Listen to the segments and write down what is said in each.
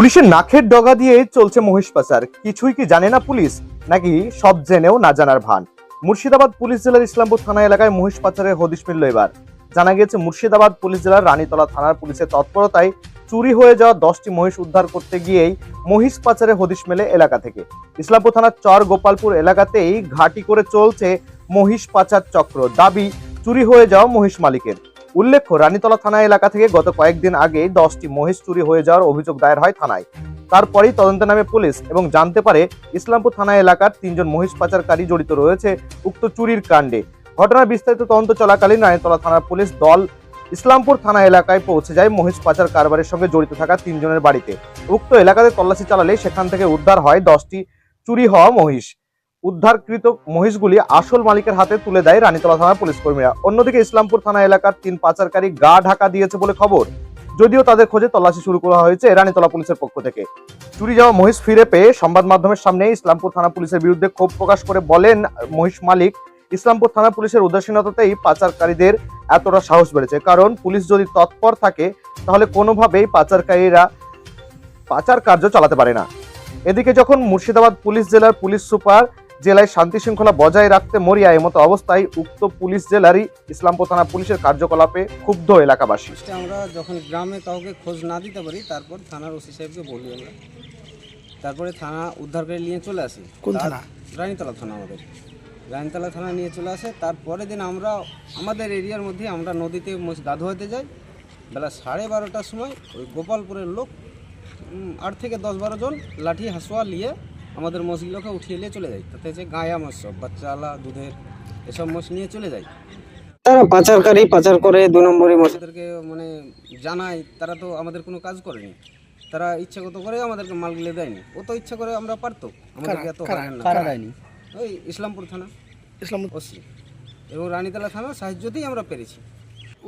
পুলিশের নাকের ডগা দিয়ে চলছে মহিষ পাচার। কিছুই কি জানে না পুলিশ? নাকি সব জেনেও না জানার ভান? মুর্শিদাবাদ পুলিশ জেলার ইসলামপুর থানা এলাকায় মহিষ পাচারের হদিশ মিলল এবার। জানা গিয়েছে, মুর্শিদাবাদ পুলিশ জেলার রানীতলা থানার পুলিশের তৎপরতায় চুরি হয়ে যাওয়া দশটি মহিষ উদ্ধার করতে গিয়েই মহিষ পাচারের হদিশ মেলে এলাকা থেকে। ইসলামপুর থানার চর গোপালপুর এলাকাতেই ঘাঁটি করে চলছে মহিষ পাচার চক্র। দাবি, চুরি হয়ে যাওয়া মহিষ মালিকের। উল্লেখ্য, রানীতলা থানা এলাকা থেকে গত কয়েকদিন আগে দশটি মহিষ চুরি হয়ে যাওয়ার অভিযোগ দায়ের হয় থানায়। তারপরেই তদন্তে নামে পুলিশ এবং জানতে পারে ইসলামপুর থানা এলাকার তিনজন মহিষ পাচারকারী জড়িত রয়েছে উক্ত চুরির কাণ্ডে। ঘটনার বিস্তারিত তদন্ত চলাকালীন রানীতলা থানার পুলিশ দল ইসলামপুর থানা এলাকায় পৌঁছে যায় মহিষ পাচার কারবারের সঙ্গে জড়িত থাকা তিনজনের বাড়িতে। উক্ত এলাকাতে তল্লাশি চালালে সেখান থেকে উদ্ধার হয় দশটি চুরি হওয়া মহিষ। উদ্ধারকৃত মহিষগুলি আসল মালিকের হাতে তুলে দেয় রানীতলা থানার পুলিশ কর্মীরা। অন্যদিকে ইসলামপুর থানা এলাকার তিন পাচারকারী গা ঢাকা দিয়েছে বলে খবর। যদিও তাদের খোঁজে তল্লাশি শুরু করা হয়েছে রানীতলা পুলিশের পক্ষ থেকে। চুরি যাওয়া মহিষ ফিরে পেয়ে সংবাদ মাধ্যমের সামনে ইসলামপুর থানা পুলিশের বিরুদ্ধে ক্ষোভ প্রকাশ করে বলেন, মহিষ মালিক, ইসলামপুর থানা পুলিশের উদাসীনতাতেই পাচারকারীদের এতটা সাহস বেড়েছে। কারণ পুলিশ যদি তৎপর থাকে, তাহলে কোনোভাবেই পাচারকারীরা পাচার কার্য চালাতে পারে না। এদিকে যখন মুর্শিদাবাদ পুলিশ জেলার পুলিশ সুপার জেলায় শান্তি শৃঙ্খলা বজায় রাখতে মরিয়া এমতো অবস্থায় উক্ত পুলিশ জেলারই ইসলামপুর থানা পুলিশের কার্যকলাপে ক্ষুব্ধ এলাকাবাসী। আমরা যখন গ্রামে কাউকে খোঁজ না দিতে পারি তারপর থানার ওসি সাহেবকে বলি আমরা। তারপরে থানা উদ্ধার করে নিয়ে চলে আসি। কোন থানা? রানীতলা থানা আমাদের। রানীতলা থানা নিয়ে চলে আসে। তারপরের দিন আমরা আমাদের এরিয়ার মধ্যে আমরা নদীতে গা ধোয়াতে যাই। বেলা সাড়ে বারোটার সময় ওই গোপালপুরের লোক আট থেকে দশ বারো জন লাঠি হাসুয়া নিয়ে আমাদের মোষগুলোকে উঠিয়ে নিয়ে চলে যায়। তাতে হচ্ছে গায়া মোষ সব বাচ্চালা দুধের এসব মোষ নিয়ে চলে যায়। তারা পাচারকারী পাচার করে দু নম্বরই মশাদেরকে মানে জানায় তারা তো আমাদের কোনো কাজ করেনি। তারা ইচ্ছাগত করে আমাদেরকে মালগুলো দেয়নি। ও তো ইচ্ছা করে আমরা পারতো। আমাদেরকে এত কারা দেয়নি? ওই ইসলামপুর থানা। ইসলাম ওসি। এবং রানীতলা থানার সাহায্যতেই আমরা পেরেছি।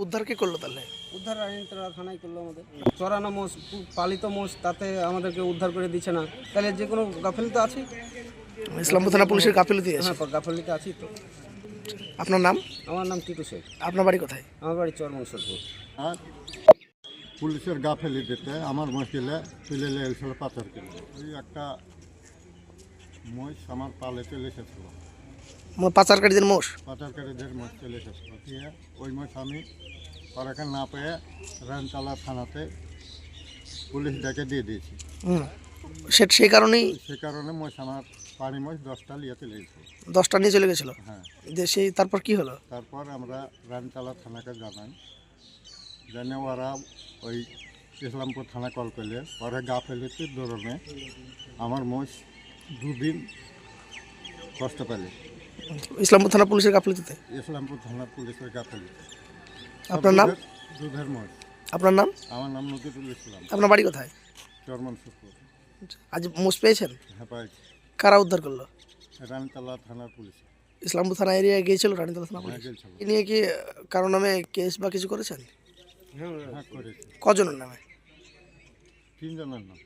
উদ্ধার কে করল তাহলে? উদ্ধার রানীতলা থানায় করল আমাদের। চড়ানো মোষ পালিত মোষ তাতে আমাদেরকে উদ্ধার করে দিচ্ছে না। তাহলে যে কোনো গাফিল তো আছেই। ইসলামপুর থানা পুলিশের গাফিলতি আছে? হ্যাঁ গাফিলিতে আছি তো। আপনার নাম? আমার নাম টিটু শেখ। আপনার বাড়ি কোথায়? আমার বাড়ি চরমংসরপুর আর পুলিশের গা ফেলে দিতে আমার মহিলা তুলে এসেছিল পাথর কিলো ওই একটা মহিষ আমার পালে চলে এসেছিল। পাচারকারীদের মোষ। পাচারকারীদের মোষ চলে এসেছে। ওই মোষ আমি ওরাকে না পেয়ে রানতলা থানাতে পুলিশ ডেকে দিয়ে দিয়েছি। সে সেই কারণেই সে কারণে মহিষ আমার পানি মোষ দশটা লিয়ে চলে গেছে। দশটা নিয়ে চলে গেছিল? হ্যাঁ। সেই তারপর কি হলো? তারপর আমরা রানতলা থানাকে জানাই। জানে ওরা ওই ইসলামপুর থানা কল করলে। ওরা গা ফেলেছে দৌড়নে আমার মোষ দুদিন কষ্ট পেলে। ইসলামপুর থানা পুলিশের গাফিলতিতে? ইসলামপুর থানার পুলিশের গা ফেলেছে আপনার নাম? আপনার নাম? আমার নাম নজরুল ইসলাম। আপনার বাড়ি কোথায়? চরমন সুপুর আজ মোষ পেয়েছেন? হ্যাঁ পাইছি কারা উদ্ধার করল? রানতলা থানার পুলিশ। ইসলামপুর থানা এরিয়ায় গিয়েছিল রানীতলা থানা পুলিশ? হ্যাঁ এ নিয়ে কি কারও নামে কেস বা কিছু করেছেন? হ্যাঁ করেছে। কজনের নামে? তিনজনের নাম।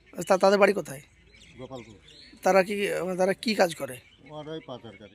তাদের বাড়ি কোথায়? গোপালপুর। তারা কি তারা কি কাজ করে? ওরাই পাচারকারী।